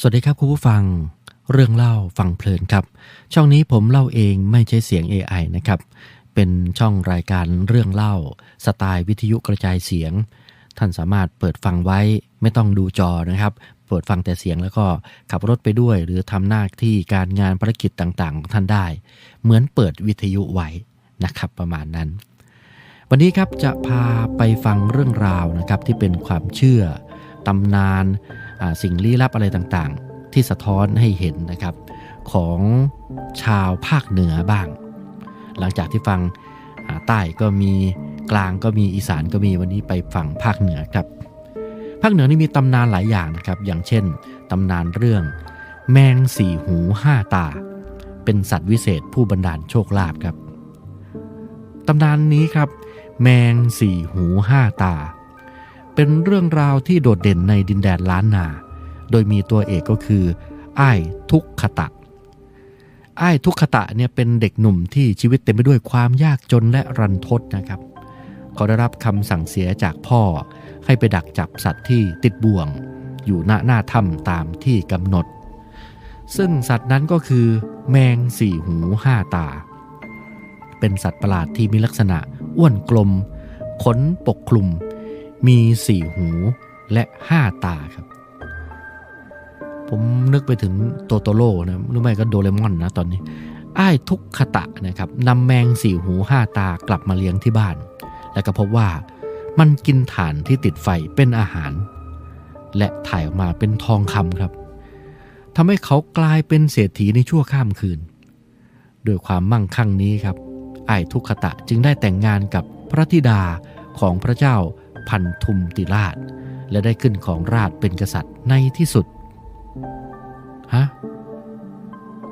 สวัสดีครับคุณผู้ฟัง เรื่องเล่าฟังเพลินครับ ช่องนี้ผมเล่าเองไม่ใช่เสียง AI นะครับ เป็นช่องรายการเรื่องเล่า สไตล์วิทยุกระจายเสียง ท่านสามารถเปิดฟังไว้ไม่ต้องดูจอนะครับ เปิดฟังแต่เสียงแล้วก็ขับรถไปด้วย หรือทำหน้าที่การงานภารกิจต่างๆของท่านได้ เหมือนเปิดวิทยุไว้นะครับประมาณนั้น วันนี้ครับจะพาไปฟังเรื่องราวนะครับที่เป็นความเชื่อตำนาน สิ่งลี้ลับอะไรต่างๆ ที่สะท้อนให้เห็นนะครับ ของชาวภาคเหนือบ้าง หลังจากที่ฟังใต้ก็มีกลางก็มีอีสานก็มีวันนี้ไปฟังภาคเหนือครับภาคเหนือนี่มีตำนานหลายอย่างนะครับอย่างเช่นตำนานเรื่อง แมงสี่หูห้าตา เป็นสัตว์วิเศษผู้บันดาลโชคลาภครับตำนานนี้ครับ แมงสี่หูห้าตา เป็นเรื่องราวที่โดดเด่นในดินแดนล้านนา โดยมีตัวเอกก็คืออ้ายทุกขตะอ้ายทุกขตะเนี่ยเป็นเด็กหนุ่มที่ชีวิตเต็มไปด้วยความยากจนและรันทดนะครับ เขาได้รับคำสั่งเสียจากพ่อให้ไปดักจับสัตว์ที่ติดบ่วง อยู่หน้าหน้าถ้ำตามที่กำหนด ซึ่งสัตว์นั้นก็คือแมงสี่หูห้าตา เป็นสัตว์ประหลาดที่มีลักษณะอ้วนกลม ขนปกคลุม มีสี่หูและห้าตาครับ ผมนึกไปถึงโตโตโร่นะหรือไม่ก็โดเรมอนนะตอนนี้อ้ายทุกขตะนะครับนำแมงสี่หูห้าตากลับมาเลี้ยงที่บ้าน แล้วก็พบว่ามันกินถ่านที่ติดไฟเป็นอาหาร และถ่ายออกมาเป็นทองคำครับทำให้เขากลายเป็นเศรษฐีในชั่วข้ามคืนด้วยความมั่งคั่งนี้ครับไอ้ทุกขตะจึงได้แต่งงานกับพระธิดาของพระเจ้า พันธุมติราช และได้ขึ้นของราชเป็นกษัตริย์ในที่สุด ฮะ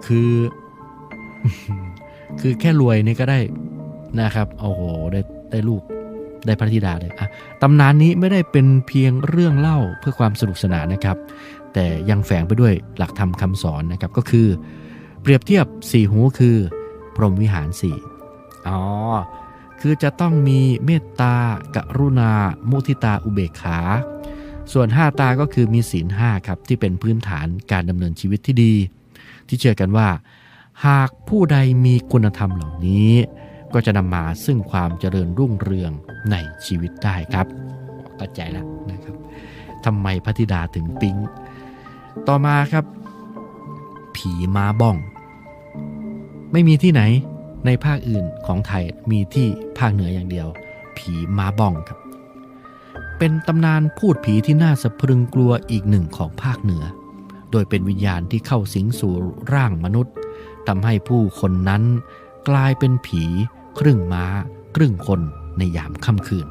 คือ คือแค่รวยนี่ก็ได้นะครับ โอ้โห ได้ได้ลูกได้พระธิดาเลยอะตำนานนี้ไม่ได้เป็นเพียงเรื่องเล่าเพื่อความสนุกสนานนะครับ แต่ยังแฝงไปด้วยหลักธรรมคำสอนนะครับ ก็คือ เปรียบเทียบสี่หูคือ พรหมวิหารสี่อ๋อ คือจะต้องมีเมตตา กรุณา มุทิตาอุเบกขา ส่วน 5 ตาก็คือมีศีลห้าครับที่เป็นพื้นฐานการดำเนินชีวิตที่ดี ที่เชื่อกันว่า หากผู้ใดมีคุณธรรมเหล่านี้ ก็จะนำมาซึ่งความเจริญรุ่งเรืองในชีวิตได้ครับเข้าใจแล้วนะครับทำไมพระธิดาถึงปิ๊งต่อมาครับ ผีม้าบ้อง ไม่มีที่ไหน ในภาคอื่นของไทยมีที่ภาคเหนืออย่างเดียว ผีมาบ้องครับ เป็นตำนานพูดผีที่น่าสะพรึงกลัวอีกหนึ่งของภาคเหนือ โดยเป็นวิญญาณที่เข้าสิงสู่ร่างมนุษย์ทำให้ผู้คนนั้นกลายเป็นผี ครึ่งม้า ครึ่งคนในยามค่ำคืน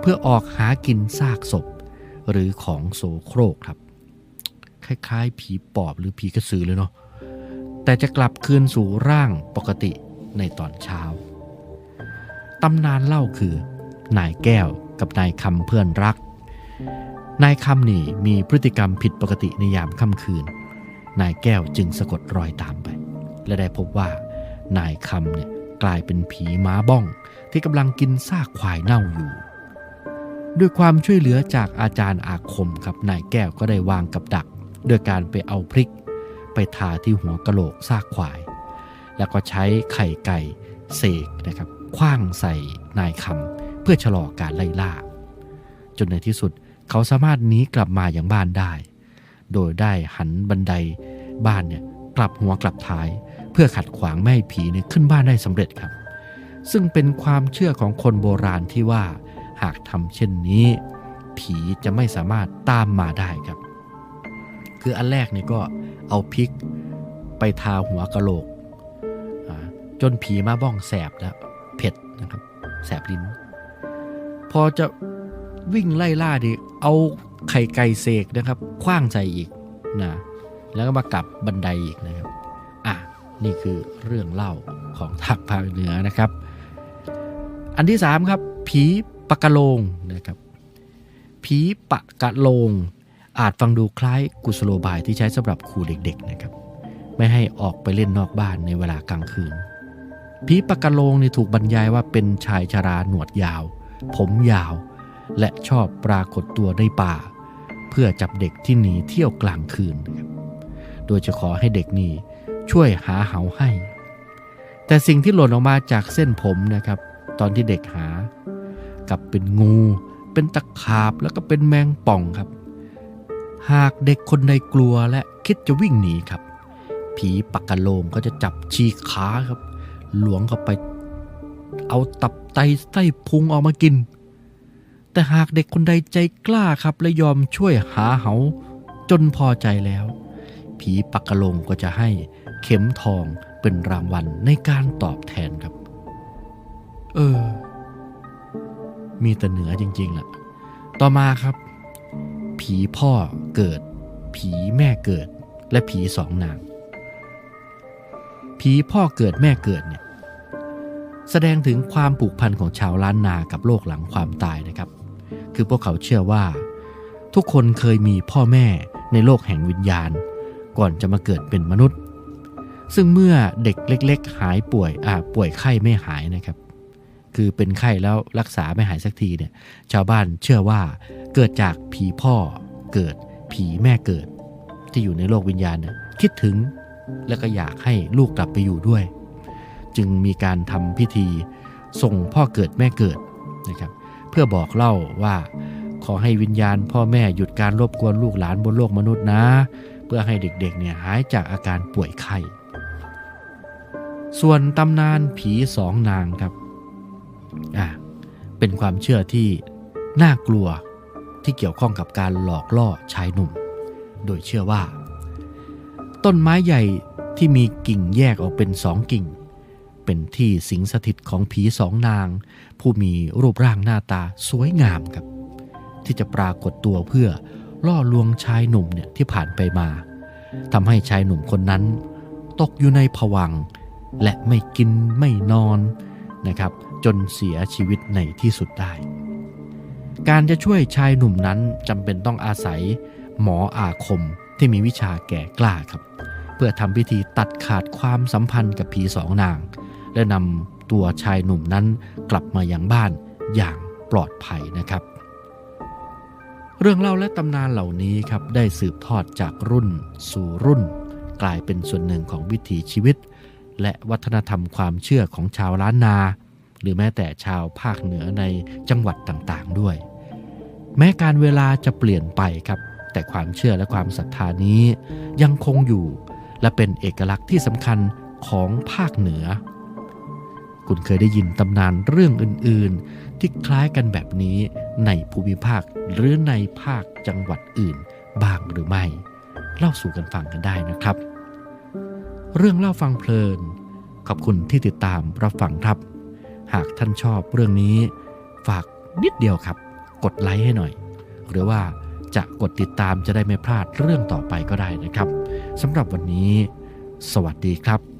เพื่อออกหากินซากศพ หรือของโสโครกครับ คล้ายๆ ผีปอบหรือผีกระสือเลยเนาะแต่จะกลับคืนสู่ร่างปกติ ในตอนเช้า ตำนานเล่าคือนายแก้วกับนายคำเพื่อนรัก นายคำนี่มีพฤติกรรมผิดปกติในยามค่ำคืน นายแก้วจึงสะกดรอยตามไป และได้พบว่านายคำเนี่ยกลายเป็นผีม้าบ้องที่กำลังกินซากควายเน่าอยู่ด้วยความช่วยเหลือจากอาจารย์อาคมครับนายแก้วก็ได้วางกับดักด้วยการไปเอาพริก ไปทาที่หัวกะโหลกซากควาย แล้วก็ใช้ไข่ไก่เสกนะครับคว้างใส่นายคำเพื่อชะลอการไล่ล่า จนในที่สุดเขาสามารถหนีกลับมาอย่างบ้านได้ โดยได้หันบันไดบ้านเนี่ยกลับหัวกลับท้าย เพื่อขัดขวางไม่ให้ผีเนี่ยขึ้นบ้านได้สำเร็จครับ ซึ่งเป็นความเชื่อของคนโบราณที่ว่าหากทำเช่นนี้ ผีจะไม่สามารถตามมาได้ครับ คืออันแรกเนี่ยก็เอาพริกไปทาหัวกะโหลก จนผีมาบ้องแสบแล้วเผ็ดนะครับ แสบลิ้น พอจะวิ่งไล่ล่าดิเอาไข่ไก่เสกนะครับคว้างใส่อีกนะแล้วก็มากลับบันไดอีกนะครับอะนี่คือเรื่องเล่าของทางภาคเหนือนะครับ อันที่3ครับผีปะกะโลงนะครับผีปะกะโลง อาจฟังดูคล้ายกุศโลบายที่ใช้สำหรับขู่เด็กๆนะครับ ไม่ให้ออกไปเล่นนอกบ้านในเวลากลางคืน ผีปะกกะโลงนี่ถูกบรรยายว่าเป็นชายชราหนวดยาว ผมยาว และชอบปรากฏตัวในป่า เพื่อจับเด็กที่หนีเที่ยวกลางคืนครับโดยจะขอให้เด็กนี่ช่วยหาเหาให้ แต่สิ่งที่หล่นออกมาจากเส้นผมนะครับ ตอนที่เด็กหา กับเป็นงู เป็นตะขาบแล้วก็เป็นแมงป่องครับ หากเด็กคนใดกลัวและคิดจะวิ่งหนีครับ ผีปักกะโลงก็จะจับชีขาครับ หลวงเข้าไป เอาตับไตไส้พุงออกมากิน แต่หากเด็กคนใดใจกล้าครับและยอมช่วยหาเหาจนพอใจแล้ว ผีปักกะลงก็จะให้เข็มทองเป็นรางวัลในการตอบแทนครับ เออ มีแต่เหนือจริงๆล่ะ ต่อมาครับ ผีพ่อเกิด ผีแม่เกิด และผีสองนาง ผีพ่อเกิดแม่เกิดเนี่ยแสดงถึงความผูกพันของชาวล้านนากับโลกหลังความตายนะครับ คือพวกเขาเชื่อว่า ทุกคนเคยมีพ่อแม่ในโลกแห่งวิญญาณ ก่อนจะมาเกิดเป็นมนุษย์ ซึ่งเมื่อเด็กเล็ก ๆ หายป่วยอ่าป่วยไข้ไม่หายนะครับ คือเป็นไข้แล้วรักษาไม่หายสักทีเนี่ยชาวบ้านเชื่อว่าเกิดจากผีพ่อเกิดผีแม่เกิด ที่อยู่ในโลกวิญญาณเนี่ยคิดถึง แล้วก็อยากให้ลูกกลับไปอยู่ด้วย จึงมีการทำพิธีส่งพ่อเกิดแม่เกิดนะครับ เพื่อบอกเล่าว่าขอให้วิญญาณพ่อแม่หยุดการรบกวนลูกหลานบนโลกมนุษย์นะ เพื่อให้เด็กๆเนี่ยหายจากอาการป่วยไข้ส่วนตำนานผีสองนางครับอ่าเป็นความเชื่อที่น่ากลัวที่เกี่ยวข้องกับการหลอกล่อชายหนุ่ม โดยเชื่อว่า ต้นไม้ใหญ่ที่มีกิ่งแยกออกเป็นสองกิ่ง เป็นที่สิงสถิตของผีสองนาง ผู้มีรูปร่างหน้าตาสวยงามครับ ที่จะปรากฏตัวเพื่อล่อลวงชายหนุ่มเนี่ยที่ผ่านไปมาทำให้ชายหนุ่มคนนั้น ตกอยู่ในผวัง และไม่กินไม่นอนนะครับ จนเสียชีวิตในที่สุดได้ การจะช่วยชายหนุ่มนั้นจำเป็นต้องอาศัยหมออาคม ที่มีวิชาแก่กล้าครับ เพื่อทำพิธีตัดขาดความสัมพันธ์กับผีสองนาง และนำตัวชายหนุ่มนั้นกลับมายังบ้านอย่างปลอดภัยนะครับ เรื่องเล่าและตำนานเหล่านี้ครับได้สืบทอดจากรุ่นสู่รุ่น กลายเป็นส่วนหนึ่งของวิถีชีวิต และวัฒนธรรมความเชื่อของชาวล้านนา หรือแม้แต่ชาวภาคเหนือในจังหวัดต่างๆด้วย แม้การเวลาจะเปลี่ยนไปครับ แต่ความเชื่อและความศรัทธานี้ยังคงอยู่ และเป็นเอกลักษณ์ที่สำคัญของภาคเหนือ คุณเคยได้ยินตำนานเรื่องอื่น ๆ ที่คล้ายกันแบบนี้ในภูมิภาคหรือในภาคจังหวัดอื่นบ้างหรือไม่ เล่าสู่กันฟังกันได้นะครับ เรื่องเล่าฟังเพลิน ขอบคุณที่ติดตามรับฟังครับ หากท่านชอบเรื่องนี้ ฝากนิดเดียวครับ กดไลค์ให้หน่อย หรือว่า จะกดติดตามจะได้ไม่พลาดเรื่องต่อไปก็ได้นะครับสำหรับวันนี้ สวัสดีครับ